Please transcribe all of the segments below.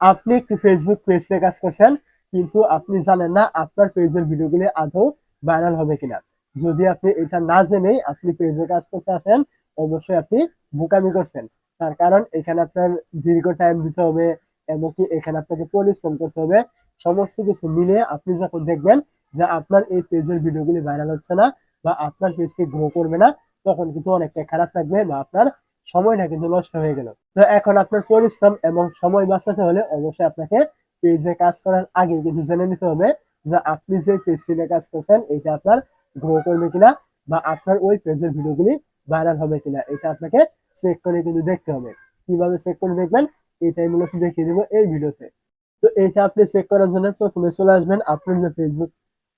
আপনি একটি Facebook page নিয়ে কাজ করছেন, কিন্তু আপনি জানেন না আপনার পেজের ভিডিওগুলি আদৌ ভাইরাল হবে কিনা। যদি আপনি এটা না জেনেই আপনি পেজে কাজ করতে আসেন, অবশ্যই আপনি বোকামি করছেন। তার কারণ এখানে আপনার দীর্ঘ টাইম দিতে হবে, এমনকি এখানে আপনাকে পরিশ্রম করতে হবে। সমস্ত কিছু মিলে আপনি যখন দেখবেন যে আপনার এই পেজের ভিডিওগুলি ভাইরাল হচ্ছে না বা আপনার পেজকে গ্রো করবে না, তখন কিন্তু অনেকটা খারাপ লাগবে বা আপনার সময়টা কিন্তু নষ্ট হয়ে গেল। তো এখন আপনার পরিশ্রম এবং সময় বাঁচাতে হলে অবশ্যই আপনাকে পেজে কাজ করার আগে কিন্তু জেনে নিতে হবে যে আপনি যে পেজ নিয়ে কাজ করছেন, এটা আপনার গ্রো করবে কিনা বা আপনার ওই পেজের ভিডিওগুলি ভাইরাল হবে কিনা, এটা আপনাকে চেক করে কিন্তু দেখতে হবে। কীভাবে চেক করে দেখবেন? এটাই মূলত দেখিয়ে দিব এই ভিডিওতে তো এটা আপনি চেক করার জন্য প্রথমে চলে আসবেন আপনার যে ফেসবুক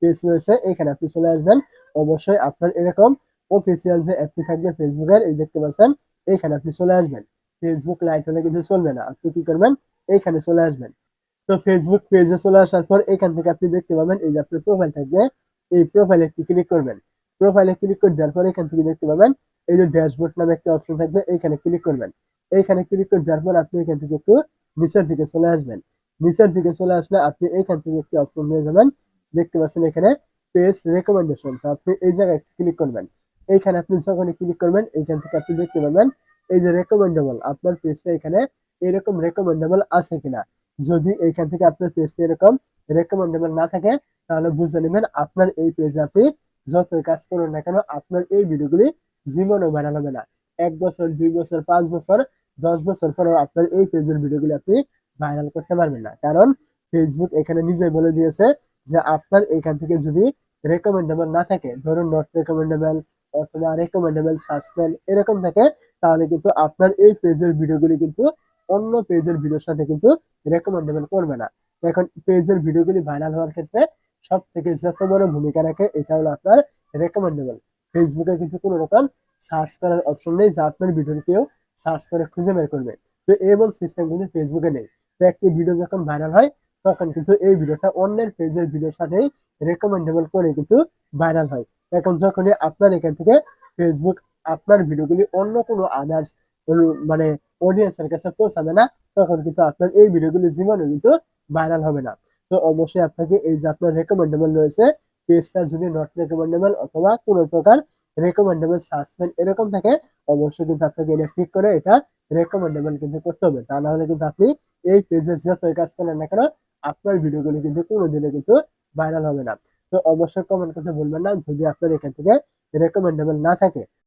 পেজ রয়েছে, এখানে আপনি চলে আসবেন। অবশ্যই আপনার এরকম অফিসিয়াল যে অ্যাপটি থাকবে ফেসবুকের এই দেখতে পাচ্ছেন। এইখানে আপনি চলে আসবেন। ফেসবুক লাইট হলে কিন্তু চলবে না। আপনি কি করবেন? এইখানে চলে আসবেন। তো ফেসবুক পেজে চলে আসার পর এখান থেকে আপনি দেখতে পাবেন এই যে আপনার প্রোফাইল থাকবে। এই প্রোফাইলে একটু ক্লিক করবেন। প্রোফাইলে ক্লিক করে দেওয়ার পর এখান থেকে দেখতে পাবেন এই যে ড্যাশবোর্ড নামে একটা অপশন থাকবে। এইখানে ক্লিক করবেন। এইখানে ক্লিক করে দেওয়ার পর আপনি এখান থেকে একটু নিচের দিকে চলে আসবেন। নিচের দিকে চলে আসলে আপনি এইখান থেকে একটি অপশন নিয়ে যাবেন। দেখতে পাচ্ছেন এখানে পেজ রেকমেন্ডেশন তো আপনি এই জায়গায় ক্লিক করবেন। এইখানে আপনি যখন ক্লিক করবেন, এইখান থেকে আপনি দেখতে পাবেন এই যে রেকমেন্ডেবল আপনার পেজটা এখানে এরকম রেকমেন্ডেবল আছে কিনা। যদি এইখান থেকে আপনার পেজটা এরকম রেকমেন্ডেবল না থাকে, তাহলে বুঝে নেবেন আপনার এই পেজে আপনি যত কাজ করুন না কেন, আপনার এই ভিডিওগুলি জীবনও ভাইরাল হবে না। এক বছর, দুই বছর, পাঁচ বছর, দশ বছর পরেও আপনার এই পেজের ভিডিওগুলি আপনি ভাইরাল করতে পারবেন না। কারণ ফেসবুক এখানে নিজে বলে দিয়েছে যে আপনার এখান থেকে যদি রেকমেন্ডেবল না থাকে, ধরুন নট রেকমেন্ডেবল অথবা রেকমেন্ডেবল সাসপেন্ড এরকম থাকে, তাহলে কিন্তু আপনার এই পেজের ভিডিওগুলি কিন্তু অন্য পেজের ভিডিওর সাথে কিন্তু রেকমেন্ডেবল করবে না। এখন পেজের ভিডিওগুলি ভাইরাল হওয়ার ক্ষেত্রে সব থেকে যত বড় ভূমিকা রাখে, এটা হলো আপনার রেকমেন্ডেবল ফেসবুকে কিন্তু কোনো রকম সার্চ করার অপশন নেই, যা আপনার ভিডিও কেউ সার্চ করে খুঁজে বের করবে। তো এমন সিস্টেম কিন্তু ফেসবুকে নেই। তো একটি ভিডিও যখন ভাইরাল হয় তখন কিন্তু এই ভিডিওটা অন্যের পেজের ভিডিওর সাথেই রেকমেন্ডেবল করে কিন্তু ভাইরাল হয়। এখন যখনই আপনার এখান থেকে ফেসবুক আপনার ভিডিওগুলি অন্য কোনো আদার্স মানে অডিয়েন্সের কাছে পৌঁছাবে না, তখন কিন্তু আপনার এই ভিডিওগুলি জীবনে কিন্তু ভাইরাল হবে না। তো অবশ্যই আপনাকে এই যে আপনার রেকমেন্ডেবল রয়েছে, পেজটা যদি নট রেকমেন্ডেবল অথবা কোনো প্রকার রেকমেন্ডেবল সাসপেন্ড এরকম থাকে, অবশ্যই কিন্তু আপনাকে এটা ক্লিক করে এটা রেকমেন্ডেবল কিন্তু করতে হবে। তা না হলে কিন্তু আপনি এই পেজে যতই কাজ করেন না কেন আপনার ভিডিওগুলো কিন্তু কোনোদিনও কিন্তু ভাইরাল হবে না। তো অবশ্যই কমেন্ট করতে বলবেন না। যদি আপনার এখান থেকে রেকমেন্ডেবল না থাকে